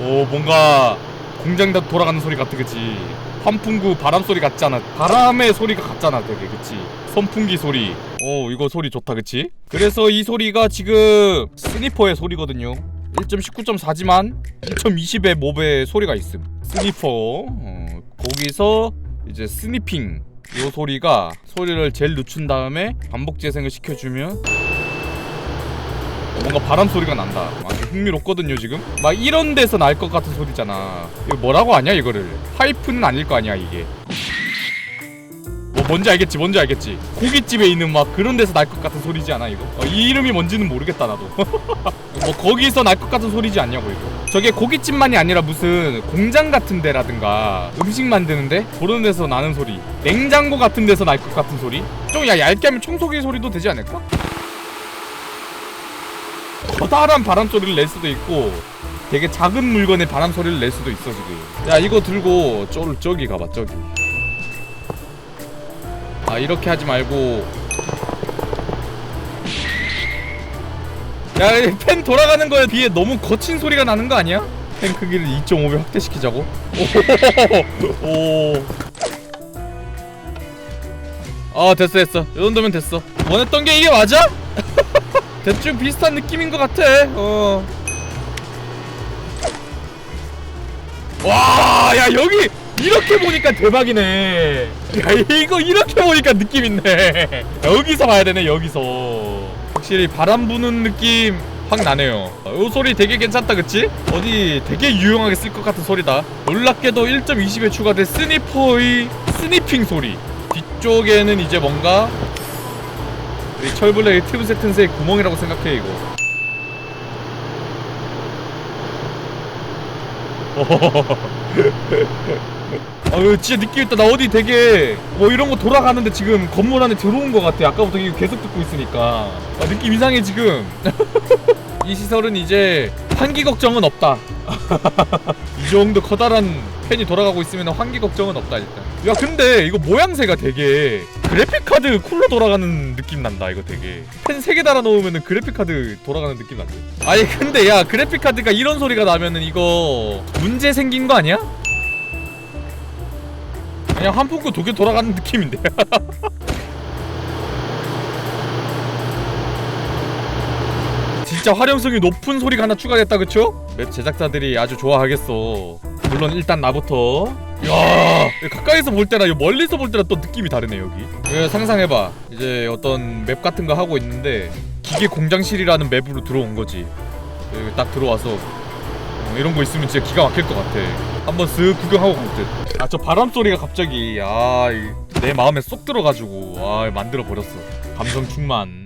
오 뭔가 공장 다 돌아가는 소리 같아 그치? 환풍구 바람 소리 같잖아? 바람의 소리가 같잖아 되게 그치? 선풍기 소리. 오 이거 소리 좋다 그치? 그래서 이 소리가 지금 스니퍼의 소리거든요. 1.19.4지만 2.20의 몹의 소리가 있음. 스니퍼. 어, 거기서 이제 스니핑. 이 소리가 소리를 제일 늦춘 다음에 반복 재생을 시켜주면 뭔가 바람 소리가 난다. 흥미롭거든요 지금. 막 이런 데서 날 것 같은 소리잖아. 이거 뭐라고 하냐 이거를? 파이프는 아닐 거 아니야 이게. 뭐 뭔지 알겠지, 뭔지 알겠지. 고깃집에 있는 막 그런 데서 날 것 같은 소리지 않아 이거? 어, 이 이름이 뭔지는 모르겠다 나도. 뭐 거기서 날 것 같은 소리지 않냐고 이거. 저게 고깃집만이 아니라 무슨 공장 같은 데라든가 음식 만드는데 그런 데서 나는 소리. 냉장고 같은 데서 날 것 같은 소리. 좀 야 얇게 하면 청소기 소리도 되지 않을까? 커다란 바람 소리를 낼 수도 있고 되게 작은 물건의 바람 소리를 낼 수도 있어 지금 야 이거 들고 저, 저기 가봐 저기 아 이렇게 하지 말고 야팬 돌아가는 거에 비해 너무 거친 소리가 나는 거 아니야? 팬 크기를 2.5배 확대시키자고? 오. 어 됐어 됐어 이 정도면 됐어 원했던 게 이게 맞아? 대충 비슷한 느낌인 것 같아. 어. 와, 야 여기 이렇게 보니까 대박이네. 야 이거 이렇게 보니까 느낌 있네. 여기서 봐야 되네 여기서. 확실히 바람 부는 느낌 확 나네요. 어, 요 소리 되게 괜찮다, 그치? 어디 되게 유용하게 쓸 것 같은 소리다. 놀랍게도 1.20에 추가된 스니퍼의 스니핑 소리. 뒤쪽에는 이제 뭔가 이 철블레이 튜브 세튼스의 구멍이라고 생각해 이거. 아 이거 진짜 느낌 있다. 나 어디 되게 뭐 이런 거 돌아가는데 지금 건물 안에 들어온 것 같아. 아까부터 이거 계속 듣고 있으니까. 아 느낌 이상해 지금. 이 시설은 이제 환기 걱정은 없다. 이 정도 커다란 팬이 돌아가고 있으면 환기 걱정은 없다 일단. 야 근데 이거 모양새가 되게 그래픽 카드 쿨러 돌아가는 느낌 난다 이거 되게 펜 3개 달아 놓으면은 그래픽 카드 돌아가는 느낌 난다 아니 근데 야 그래픽 카드가 이런 소리가 나면은 이거 문제 생긴 거 아니야? 그냥 한풍구 두개 돌아가는 느낌인데 진짜 활용성이 높은 소리가 하나 추가됐다 그쵸? 맵 제작자들이 아주 좋아하겠어 물론 일단 나부터. 야 가까이서 볼 때랑 멀리서 볼 때랑 또 느낌이 다르네 여기. 예, 상상해봐. 이제 어떤 맵 같은 거 하고 있는데 기계 공장실이라는 맵으로 들어온 거지. 여기 딱 들어와서 어, 이런 거 있으면 진짜 기가 막힐 것 같아. 한번 쓱 구경하고 갈듯 아 저 바람 소리가 갑자기 아내 마음에 쏙 들어가지고 아 만들어 버렸어. 감성 충만